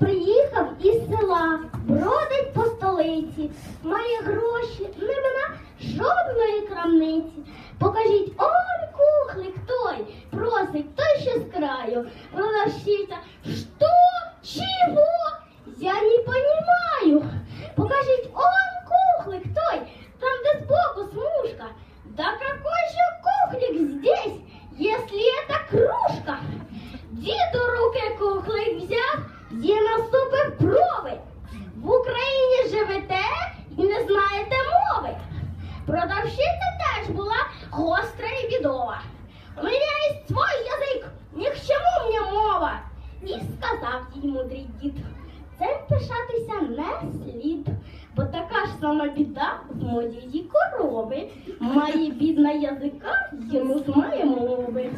Приїхав із села, бродить по столиці, має гроші, нема жодної крамниці. Покажіть, он кухлик той, просить той, ще з краю. Продавщиця, що? Чого? Я не понімаю. Покажіть, наступив прови. В Україні живете і не знаєте мови. Продавщиця теж була гостра і бідова. У мене є свій язик, ні к чому мені мова. І сказав їй мудрий дід, цим пишатися не слід, бо така ж сама біда в моєї корови. Має бідна язика, йому з має мови.